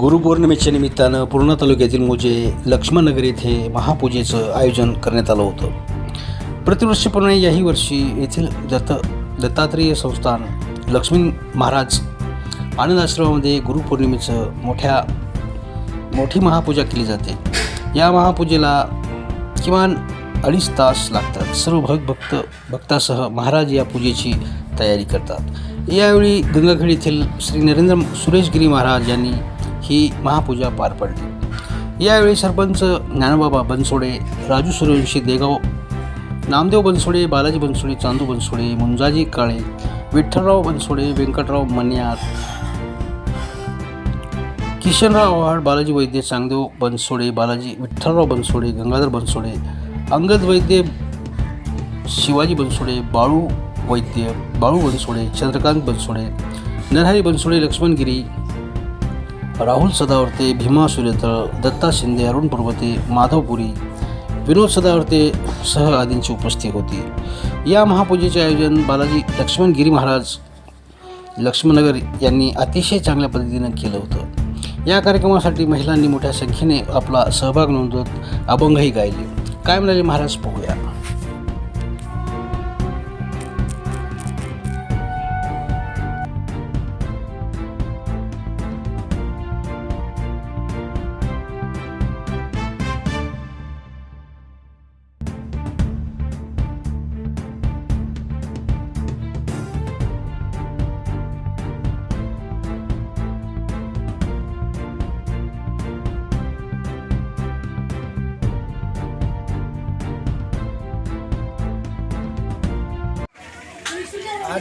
गुरुपौर्णिमेच्या निमित्तानं पूर्णा तालुक्यातील मुजे लक्ष्मणनगर येथे महापूजेचं आयोजन करण्यात आलं होतं. प्रतिवर्षीपणे याही वर्षी येथील दत्त दत्तात्रेय संस्थान लक्ष्मी महाराज आनंद आश्रमामध्ये गुरुपौर्णिमेचं मोठ्या मोठी महापूजा केली जाते. या महापूजेला किमान अडीच तास लागतात. सर्व भक्त भक्त भक्तासह महाराज या पूजेची तयारी करतात. यावेळी गंगाखेड येथील श्री नरेंद्र सुरेशगिरी महाराज यांनी ही महापूजा पार पडली. यावेळी सरपंच ज्ञानबाबा बनसोडे राजू सूर्यवंशी देगाव नामदेव बनसोडे बालाजी बनसोडे चांदू बनसोडे मुंजाजी काळे विठ्ठलराव बनसोडे व्यंकटराव मन्यार किशनराव आव्हाड बालाजी वैद्य चांगदेव बनसोडे बालाजी विठ्ठलराव बनसोडे गंगाधर बनसोडे अंगद वैद्य शिवाजी बनसोडे बाळू वैद्य बाळू बनसोडे चंद्रकांत बनसोडे नरहरी बनसोडे लक्ष्मणगिरी राहुल सदावर्ते भीमा सूर्यतळ दत्ता शिंदे अरुण पर्वते माधवपुरी विनोद सदावर्ते सह आदींची उपस्थिती होती. या महापूजेचे आयोजन बालाजी लक्ष्मणगिरी महाराज लक्ष्मणनगर यांनी अतिशय चांगल्या पद्धतीनं केलं होतं. या कार्यक्रमासाठी महिलांनी मोठ्या संख्येने आपला सहभाग नोंदवत अभंगही गायले. काय म्हणाले महाराज? पाहूया.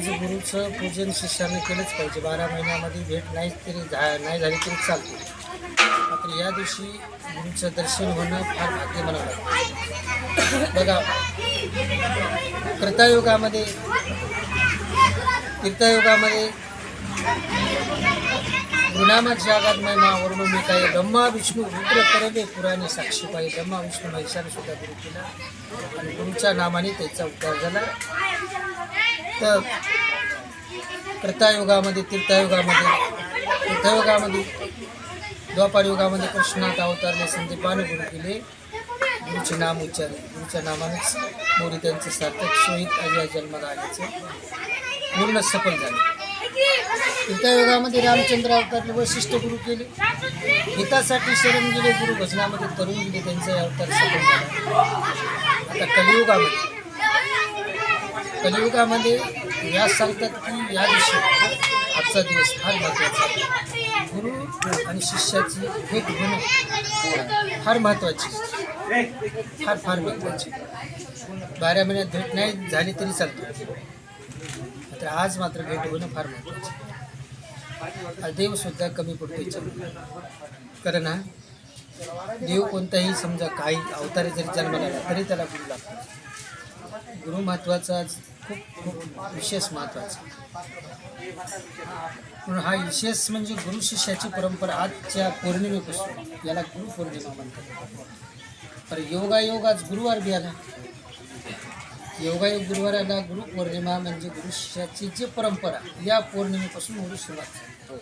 आज गुरुचं पूजन शिष्याने केलंच पाहिजे. बारा महिन्यामध्ये भेट नाही तरी झा नाही झाली तरी चालते. मात्र या दिवशी गुरुचं दर्शन होणं फार भाग्य म्हणावं बघा कृतायुगामध्ये तीर्थयुगामध्ये गुणामा जागात महिमा वर्णू मी काय ब्रह्मा विष्णू रुद्र करवे पुराणे साक्षी पाहिजे ब्रह्मा विष्णू महिषाने सुद्धा गुरु केला. आणि गुरुच्या नामाने त्याचा उद्धार झाला. तर कृतायुगामध्ये तीर्थयुगामध्ये तीर्थयुगामध्ये द्वापार युगामध्ये कृष्णात अवतारले संदीपाने गुरु केले. गुरुचे नाम उच्चारले. गुरुच्या नामानेच मोरी त्यांचे सार्थक शोहित अजय जन्माला आल्याचं पूर्ण सफल झाले. तीर्थयुगामध्ये रामचंद्र अवतारले वैशिष्ट्य गुरु केले. हितासाठी शरण गेले गुरु भजनामध्ये तरुण गेले त्यांचे अवतार सफल झाला. आता कलियुगामध्ये. कलियुगामध्ये व्यास सांगतात की या दिवशी आजचा दिवस फार महत्त्वाचा आहे. गुरु आणि शिष्याची भेट होणं फार महत्त्वाची फार फार महत्त्वाची. बारा महिन्यात भेट नाही झाली तरी चालते. मात्र आज मात्र भेट होणं फार महत्त्वाचं देवसुद्धा कमी पडतो कारण हा देव कोणताही समजा काही अवतारे जरी जन्माला आला तरी त्याला गुरु लागतो. गुरु महत्त्वाचा खूप खूप विशेष महत्त्वाचा म्हणून हा विशेष म्हणजे गुरु शिष्याची परंपरा आजच्या पौर्णिमेपासून याला गुरु पौर्णिमा म्हणतात. तर योगायोग आज गुरुवार बी आला. योगायोग गुरुवार आला गुरु पौर्णिमा म्हणजे गुरु शिष्याची जी परंपरा या पौर्णिमेपासून गुरु सुरुवात हो.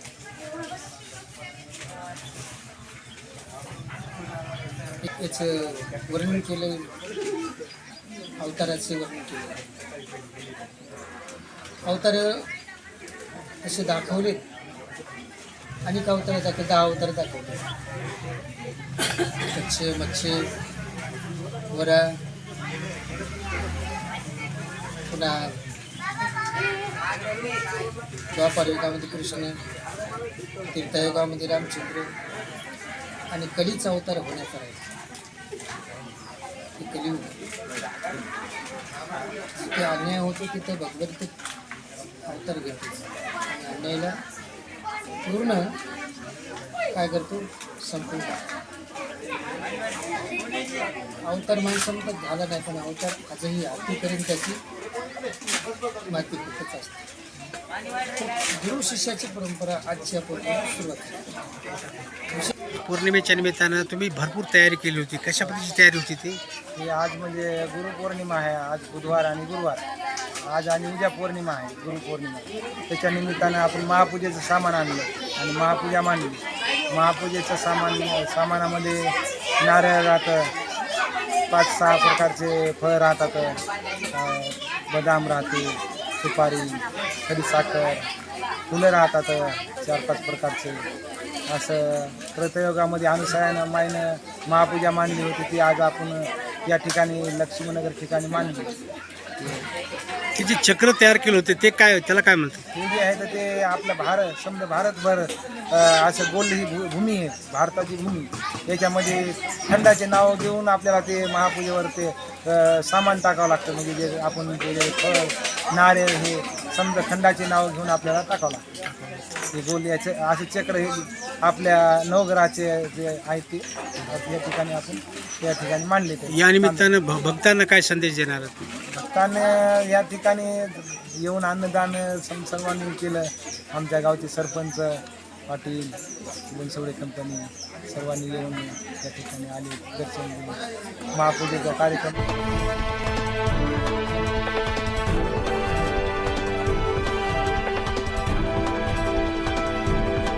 याचं वर्णन केलं. अवताराचे वर्णन केले. अवतार असे दाखवलेत अनेक अवतार दाखवले. दहा अवतार दाखवले. कच्छ मच्छे वरा पुन्हा द्वापार युगामध्ये कृष्ण तीर्थयुगामध्ये रामचंद्र आणि कलीचा अवतार होण्याचा आहे हे होती. जिथे अन्याय होतो तिथे भगवंत अवतार घेतो आणि पूर्ण काय करतो? संपून अवतार मान संपत झाला नाही पण अवतार आजही आरतीपर्यंत त्याची माती खूपच असते. गुरु शिष्याची परंपरा आजच्या पूर्ण सुरुवात. पौर्णिमेच्या निमित्तानं तुम्ही भरपूर तयारी केली होती. कशा पद्धतीची तयारी होती ती? आज म्हणजे गुरुपौर्णिमा आहे. आज बुधवार आणि गुरुवार. आज आणि उद्या पौर्णिमा आहे गुरुपौर्णिमा. त्याच्या निमित्तानं आपण महापूजेचं सामान आणलं आणि महापूजा मांडली. महापूजेचं सामान सामानामध्ये नारळ राहतं पाच सहा प्रकारचे फळं राहतात. बदाम राहते सुपारी कधी साखर फुलं राहतात चार पाच प्रकारचे. असं प्रतयोगामध्ये अनुसयानं माईनं महापूजा मांडली होती ती आज आपण या ठिकाणी लक्ष्मीनगर ठिकाणी मांडली ते जे चक्र तयार केलं होते ते काय त्याला काय म्हणतात? हे जे आहे तर ते आपलं भारत समजा भारतभर अ, असं गोल ही भू भूमी आहे भारताची भूमी. याच्यामध्ये खंडाचे नाव घेऊन आपल्याला ते महापूजेवर ते अ, सामान टाकावं लागतं. म्हणजे जे आपण ते जे फळ नारळ हे समजा खंडाचे नाव घेऊन आपल्याला टाकावं लागतं. हे गोल याचे असे चक्र हे आपल्या नवग्रहाचे जे आहेत ते या ठिकाणी आपण या ठिकाणी मांडले ते. या निमित्तानं भ- भक्तांना काय संदेश देणार आहात? भक्तांनी या ठिकाणी येऊन अन्नदान सम- सर्वांनी केलं. आमच्या गावचे सरपंच पाटील बनसवडे कंपनी सर्वांनी येऊन या ठिकाणी आले दर्शन दिले महापूजेचा कार्यक्रम.